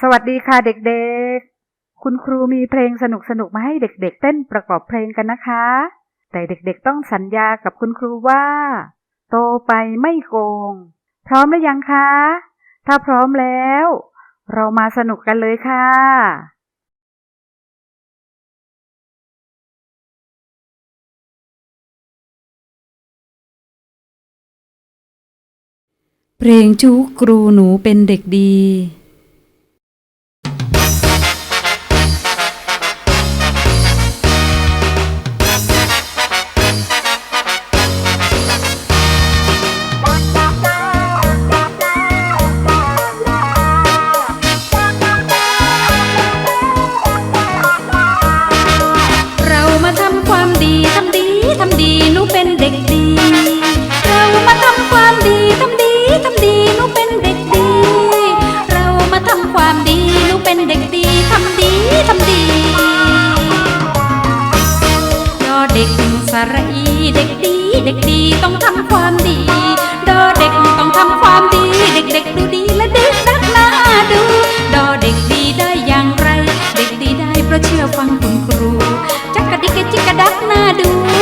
สวัสดีค่ะเด็กๆ คุณครูมีเพลงสนุกๆมาให้เด็กๆ เต้นประกอบเพลงกันนะคะ แต่เด็กๆ ต้องสัญญากับคุณครูว่า โตไปไม่โกง พร้อมหรือยังคะ ถ้าพร้อมแล้ว เรามาสนุกกันเลยค่ะ เพลงชูครูหนูเป็นเด็กดี มาทำความดีทำดีทำดีหนูเป็นเด็กดี เรามาทำความดีทำดีทำดีหนูเป็นเด็กดี เรามาทำความดีหนูเป็นเด็กดีทำดีทำดีดอเด็กสระีเด็กดี เด็กดีต้องทำความดีดอเด็กต้องทำความดี เด็กๆดูดีและเด็กนักหนาดูดอเด็กดีได้อย่างไร เด็กดีได้เพราะเชื่อฟังคุณครู จักกระดิกกระจิกกระดักหน้าดู